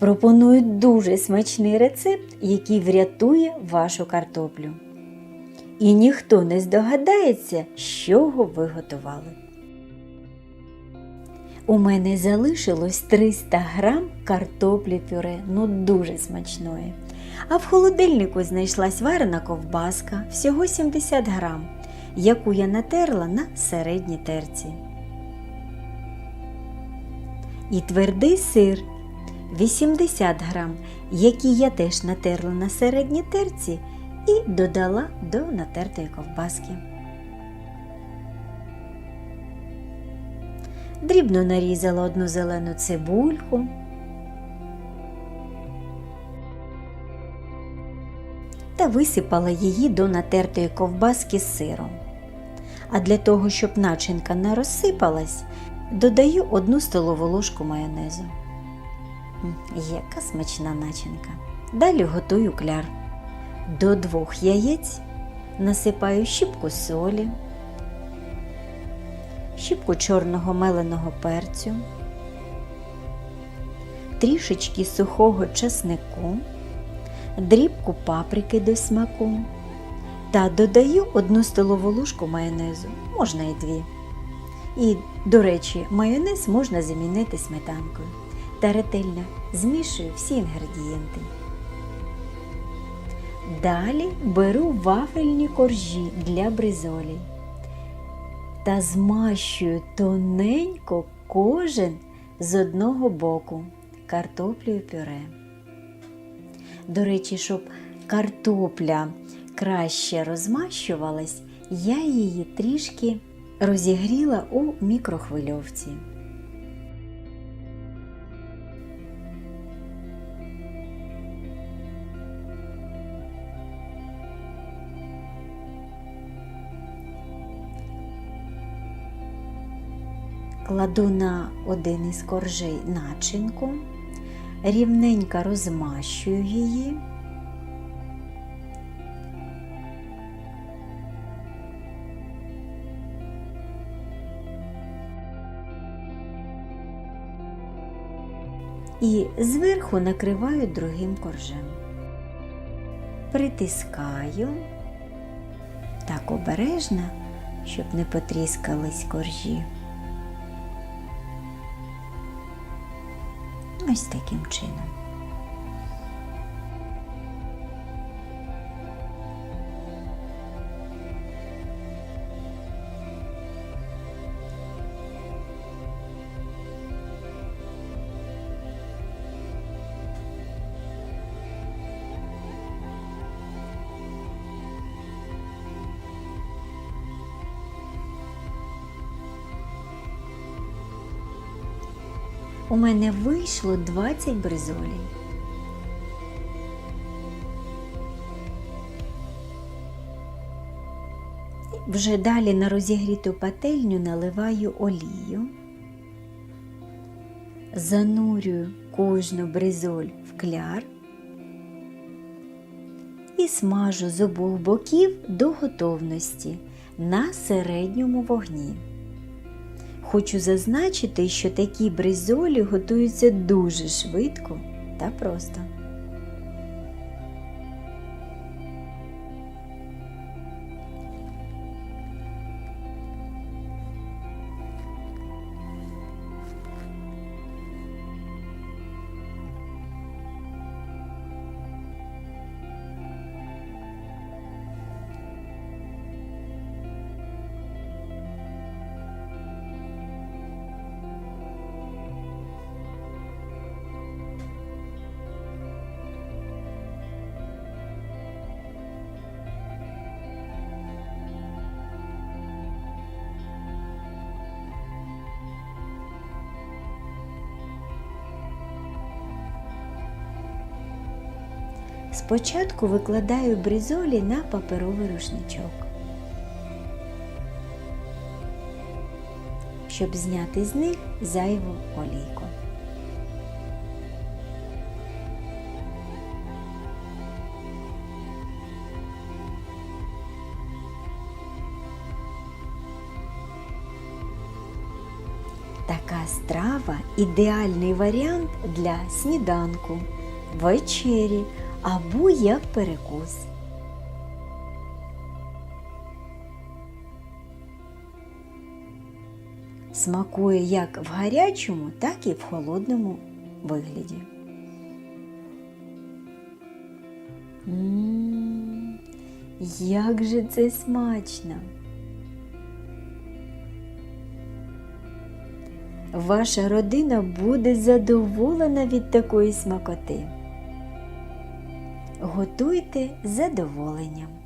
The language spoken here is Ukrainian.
Пропоную дуже смачний рецепт, який врятує вашу картоплю. І ніхто не здогадається, з чого ви готували. У мене залишилось 300 грам картоплі пюре, ну дуже смачної. А в холодильнику знайшлась варена ковбаска, всього 70 грам, яку я натерла на середній терці. І твердий сир 80 грам, який я теж натерла на середній терці і додала до натертої ковбаски. Дрібно нарізала одну зелену цибульку. Та висипала її до натертої ковбаски з сиром. А для того, щоб начинка не розсипалась, додаю одну столову ложку майонезу. Яка смачна начинка. Далі готую кляр. До двох яєць насипаю щіпку солі, щіпку чорного меленого перцю, трішечки сухого чеснику, дрібку паприки до смаку та додаю одну столову ложку майонезу, можна і дві. І, до речі, майонез можна замінити сметанкою та ретельно змішую всі інгредієнти. Далі беру вафельні коржі для бризолі та змащую тоненько кожен з одного боку картоплею пюре. До речі, щоб картопля краще розмащувалась, я її трішки розігріла у мікрохвильовці. Кладу на один із коржей начинку, рівненько розмащую її. І зверху накриваю другим коржем. Притискаю так обережно, щоб не потріскались коржі. Ось таким чином. У мене вийшло 20 бризолей. Вже далі на розігріту пательню наливаю олію, занурюю кожну бризоль в кляр і смажу з обох боків до готовності на середньому вогні. Хочу зазначити, що такі бризолі готуються дуже швидко та просто. Спочатку викладаю бризолі на паперовий рушничок, щоб зняти з них зайву олійку. Така страва ідеальний варіант для сніданку, вечері або як перекус. Смакує як в гарячому, так і в холодному вигляді. М, Як же це смачно! Ваша родина буде задоволена від такої смакоти. Готуйте задоволенням.